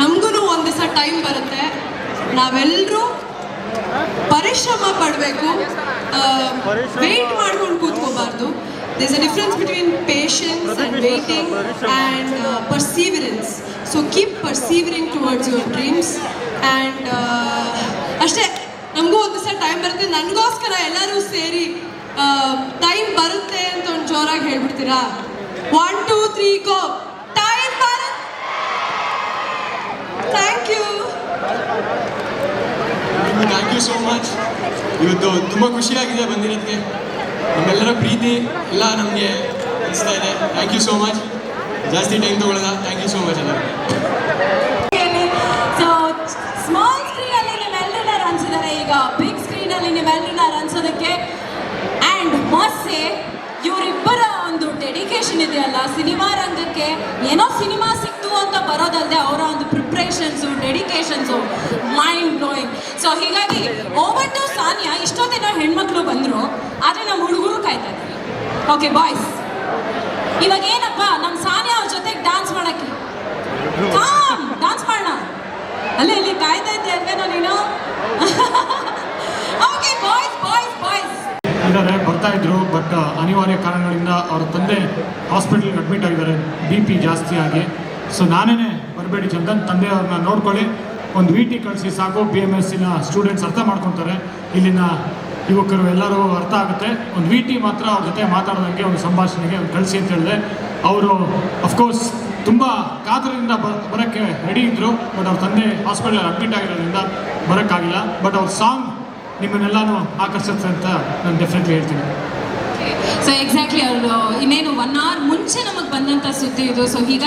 ನಮಗೂ ಒಂದು ದಿವಸ ಟೈಮ್ ಬರುತ್ತೆ. ನಾವೆಲ್ಲರೂ ಪರಿಶ್ರಮ ಪಡಬೇಕು. ವೆಯ್ಟ್ ಮಾಡ್ಕೊಂಡು ಕೂತ್ಕೋಬಾರ್ದು. There's a difference between patience and waiting and perseverance so keep persevering towards your dreams and ಅಷ್ಟೇ ನಮಗೂ ಒಂದು ದಿವಸ ಟೈಮ್ ಬರುತ್ತೆ. ನನಗೋಸ್ಕರ ಎಲ್ಲರೂ ಸೇರಿ ಟೈಮ್ ಬರುತ್ತೆ ಅಂತ ಒಂದು ಜೋರಾಗಿ ಹೇಳ್ಬಿಡ್ತೀರಾ? One two three go time ಬರುತ್ತೆ thank you thank you so much ಇವತ್ತು ತುಂಬ ಖುಷಿಯಾಗಿದೆ ಬಂದಿರೋದಕ್ಕೆ. ನಮ್ಮೆಲ್ಲರ ಪ್ರೀತಿ ಎಲ್ಲ ನಮಗೆ ಅನಿಸ್ತಾ ಇದೆ. ಥ್ಯಾಂಕ್ ಯು ಸೋ ಮಚ್ ಜಾಸ್ತಿ ಟೈಮ್ ತಗೊಳ್ಳೋದ ಥ್ಯಾಂಕ್ ಯು ಸೋ ಮಚ್ ಎಲ್ಲರೂ. ಸೊ ಸ್ಮಾಲ್ ಸ್ಕ್ರೀನಲ್ಲಿ ನೀವೆಲ್ಲರನ್ನ ರನ್ಸಿದ್ದಾರೆ ಈಗ ಬಿಗ್ ಸ್ಕ್ರೀನಲ್ಲಿ ನೀವೆಲ್ಲರನ್ನ ರನ್ಸೋದಕ್ಕೆ ಆ್ಯಂಡ್ ಮಸ್ಸೆ ಇವರಿಬ್ಬರ ಒಂದು ಡೆಡಿಕೇಶನ್ ಇದೆಯಲ್ಲ ಸಿನಿಮಾ ರಂಗಕ್ಕೆ ಏನೋ ಸಿನಿಮಾ ಸಿಕ್ತು ಅಂತ ಬರೋದಲ್ಲದೆ ಅವರ ಒಂದು preparations dedications mind blowing so ಹೀಗಾಗಿ ಓವರ್ ಟು ಸಾನಿಯಾ ಇಷ್ಟೊತ್ತಿನ ಹೆಣ್ಮಕ್ಳು ಬಂದರು ಆದರೆ ನಮ್ಮ ಹುಡುಗರು ಕಾಯ್ತಾ ಇದ್ದಾರೆ ಓಕೆ ಬಾಯ್ಸ್ ಇವಾಗ ಏನಪ್ಪ? ನಮ್ಮ ಸಾನಿಯಾ ಅವ್ರ ಜೊತೆಗೆ ಡಾನ್ಸ್ ಮಾಡಕ್ಕೆ. ಕಾಮ್ ಡ್ಯಾನ್ಸ್ ಮಾಡೋಣ. ಅಲ್ಲೇ, ಇಲ್ಲಿ ಕಾಯ್ತಾ ಇದ್ದೆ ಅಲ್ವೇನೋ ನೀನು? ಓಕೆ ಬಾಯ್ಸ್ ಬಾಯ್ಸ್ ಬಾಯ್ಸ್ ಬರ್ತಾ ಇದ್ರು ಬಟ್ ಅನಿವಾರ್ಯ ಕಾರಣಗಳಿಂದ ಅವರ ತಂದೆ ಹಾಸ್ಪಿಟಲ್ಗೆ ಅಡ್ಮಿಟ್ ಆಗಿದ್ದಾರೆ. ಬಿ ಪಿ ಜಾಸ್ತಿ ಆಗಿ. ಸೊ ನಾನೇ ಬರಬೇಡಿ ಚಂದನ್ ತಂದೆಯವ್ರನ್ನ ನೋಡ್ಕೊಳ್ಳಿ. ಒಂದು ವಿ ಟಿ ಕಳಿಸಿ ಸಾಕು ಬಿ ಎಂ ಸಿನ ಸ್ಟೂಡೆಂಟ್ಸ್ ಅರ್ಥ ಮಾಡ್ಕೊತಾರೆ. ಇಲ್ಲಿನ ಯುವಕರು ಎಲ್ಲರೂ ಅರ್ಥ ಆಗುತ್ತೆ. ಒಂದು ವಿ ಟಿ ಮಾತ್ರ ಅವ್ರ ಜೊತೆ ಮಾತಾಡೋದಕ್ಕೆ ಒಂದು ಸಂಭಾಷಣೆಗೆ ಒಂದು ಕಳಿಸಿ ಅಂತ ಹೇಳಿದೆ ಅವರು ಅಫ್ಕೋರ್ಸ್ ತುಂಬ ಕಾತರದಿಂದ ಬ, ಬರೋಕ್ಕೆ ರೆಡಿ ಇದ್ದರು ಬಟ್ ಅವ್ರ ತಂದೆ ಹಾಸ್ಪಿಟಲ್ ಅಡ್ಮಿಟ್ ಆಗಿರೋದ್ರಿಂದ ಬರೋಕ್ಕಾಗಿಲ್ಲ. ಬಟ್ ಅವ್ರ ಸಾಂಗ್ ನಿಮ್ಮನ್ನೆಲ್ಲಾನು ಆಕರ್ಷಿಸುತ್ತೆ ಅಂತ ನಾನು ಡೆಫಿನೆಟ್ಲಿ ಹೇಳ್ತೀನಿ. ಸೊ ಎಕ್ಸಾಕ್ಟ್ಲಿ ಅವರು ಇನ್ನೇನು ಒನ್ ಅವರ್ ಮುಂಚೆ ನಮಗೆ ಬಂದಂಥ ಸುದ್ದಿ ಇದು. ಸೊ ಹೀಗಾಗಿ